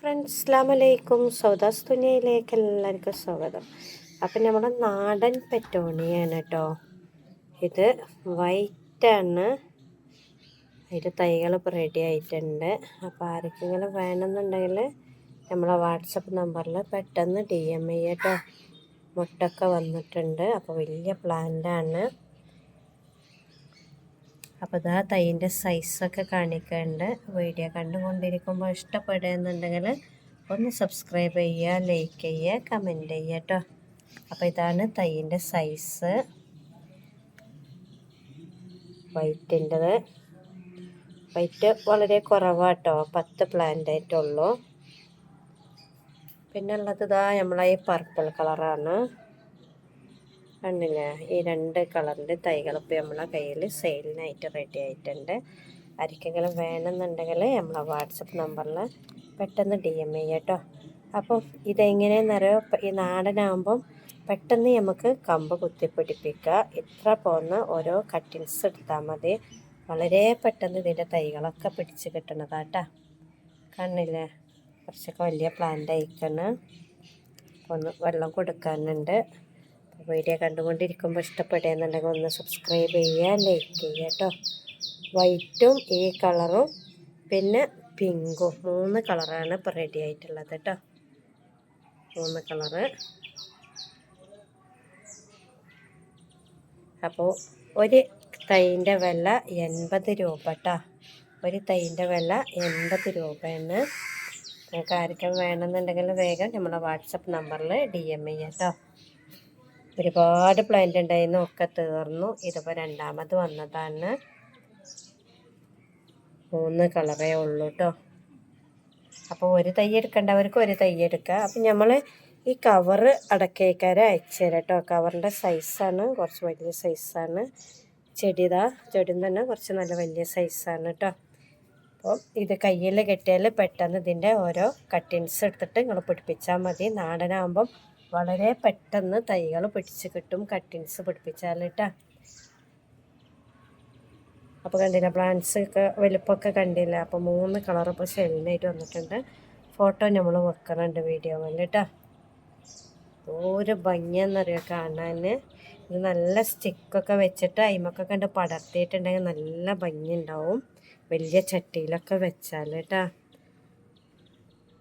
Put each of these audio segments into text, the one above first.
Friends അസ്ലാം അലൈക്കും സൗദാസ് തുനിയയിലേക്ക് എല്ലാവർക്കും സ്വാഗതം. അപ്പം നമ്മുടെ നാടൻ പെറ്റോണിയാണ് കേട്ടോ ഇത് വൈറ്റാണ്. അതിന്റെ തൈകൾ ഇപ്പോൾ റെഡി ആയിട്ടുണ്ട്. അപ്പോൾ ആർക്കെങ്കിലും വേണമെന്നുണ്ടെങ്കിൽ നമ്മളെ വാട്സപ്പ് നമ്പറിൽ പെട്ടെന്ന് ഡി എം ഐ കേട്ടോ മുട്ടൊക്കെ വന്നിട്ടുണ്ട്. അപ്പോൾ വലിയ പ്ലാന്റാണ് അപ്പോൾ ഇതാ തൈന്റെ സൈസൊക്കെ കാണിക്കുന്നുണ്ട് വീഡിയോ കണ്ടുകൊണ്ടിരിക്കുമ്പോൾ ഇഷ്ടപ്പെടുന്നുണ്ടെങ്കിൽ ഒന്ന് സബ്സ്ക്രൈബ് ചെയ്യുക ലൈക്ക് ചെയ്യുക കമന്റ് ചെയ്യുക കേട്ടോ അപ്പോൾ ഇതാണ് തൈന്റെ സൈസ് വൈറ്റിന്റെത് വൈറ്റ് വളരെ കുറവാട്ടോ. പത്ത് പ്ലാന്റ് ആയിട്ടുള്ളൂ. പിന്നെ ഉള്ളത് ഇതാ നമ്മളെ ഈ പർപ്പിൾ കളറാണ് കണ്ടില്ലേ ഈ രണ്ട് കളറിന്റെ തൈകൾ ഇപ്പോൾ നമ്മളെ കയ്യിൽ സെയിലിനായിട്ട് റെഡി ആയിട്ടുണ്ട്. ആർക്കെങ്കിലും വേണമെന്നുണ്ടെങ്കിൽ നമ്മളെ വാട്സപ്പ് നമ്പറിൽ പെട്ടെന്ന് ഡി എം ചെയ്യാം കേട്ടോ. അപ്പം ഇതെങ്ങനെയെന്നറിയോ ഈ നാടനാകുമ്പം പെട്ടെന്ന് നമുക്ക് കമ്പ് കുത്തിപ്പിടിപ്പിക്കുക ഇത്ര പോകുന്ന ഓരോ കട്ടിങ്സ് എടുത്താൽ മതി. വളരെ പെട്ടെന്ന് ഇതിന്റെ തൈകളൊക്കെ പിടിച്ച് കിട്ടണതാട്ടാ കണ്ണില്ലേ? കുറച്ചൊക്കെ വലിയ പ്ലാന്റ് അയക്കണം ഒന്ന് വെള്ളം കൊടുക്കാനുണ്ട്. വീഡിയോ കണ്ടുകൊണ്ടിരിക്കുമ്പോൾ ഇഷ്ടപ്പെടുകയെന്നുണ്ടെങ്കിൽ ഒന്ന് സബ്സ്ക്രൈബ് ചെയ്യുക ലൈക്ക് ചെയ്യുക കേട്ടോ. വൈറ്റും ഈ കളറും പിന്നെ പിങ്കും മൂന്ന് കളറാണ് ഇപ്പോൾ റെഡി ആയിട്ടുള്ളത് കേട്ടോ. മൂന്ന് കളറ് അപ്പോൾ ഒരു തൈന്റെ വില എൺപത് രൂപ കേട്ടോ. ഒരു തൈന്റെ വില എൺപത് രൂപയാണ്. നിങ്ങൾക്ക് ആർക്കും വേണമെന്നുണ്ടെങ്കിൽ വേഗം നമ്മളെ വാട്സപ്പ് നമ്പറിൽ ഡി എം ചെയ്യാം കേട്ടോ. ഒരുപാട് പ്ലാന്റ് ഉണ്ടായിരുന്നു ഒക്കെ തീർന്നു. ഇതിപ്പോൾ രണ്ടാമത് വന്നതാണ്. മൂന്ന് കളറേ ഉള്ളൂ കേട്ടോ അപ്പോൾ ഒരു തൈ എടുക്കേണ്ടവർക്ക് ഒരു തൈ എടുക്കുക അപ്പം നമ്മൾ ഈ കവറ് അടക്കേക്കാരെ അയച്ചു തരാം കേട്ടോ കവറിന്റെ സൈസാണ് കുറച്ച് വലിയ സൈസാണ് ചെടിതാ ചെടി തന്നെ കുറച്ച് നല്ല വലിയ സൈസാണ് കേട്ടോ അപ്പോൾ ഇത് കയ്യിൽ കെട്ടിയാൽ പെട്ടെന്ന് ഇതിന്റെ ഓരോ കട്ടിങ്സ് എടുത്തിട്ട് നിങ്ങൾ പിടിപ്പിച്ചാൽ മതി. നാടനാകുമ്പം വളരെ പെട്ടെന്ന് തൈകൾ പിടിച്ച് കിട്ടും കട്ടിങ്സ് പിടിപ്പിച്ചാൽ കേട്ടാ അപ്പോൾ കണ്ടില്ല പ്ലാന്റ്സ് ഒക്കെ വലുപ്പമൊക്കെ കണ്ടില്ല അപ്പോൾ മൂന്ന് കളർ ഇപ്പോൾ ഷെല്ലിനായിട്ട് വന്നിട്ടുണ്ട്. ഫോട്ടോ നമ്മൾ വെക്കണുണ്ട് വീഡിയോ കേട്ടോ ഒരു ഭംഗിയെന്നറിയാം കാണാൻ ഇത് നല്ല സ്റ്റിക്കൊക്കെ വെച്ചിട്ട് അയിമൊക്കെ കണ്ട് പടർത്തിയിട്ടുണ്ടെങ്കിൽ നല്ല ഭംഗി ഉണ്ടാവും വലിയ ചട്ടിയിലൊക്കെ വെച്ചാൽ കേട്ടോ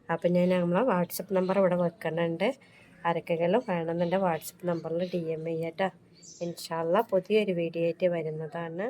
അപ്പം ഞാൻ നമ്മളെ വാട്സപ്പ് നമ്പർ ഇവിടെ വെക്കുന്നുണ്ട് ആരൊക്കെങ്കിലും വേണമെന്നുണ്ടെങ്കിൽ വാട്സപ്പ് നമ്പറിൽ ഡി എം ചെയ്യാട്ടോ. ഇൻഷാല്ല പുതിയൊരു വീഡിയോ ആയിട്ട് വരുന്നതാണ്.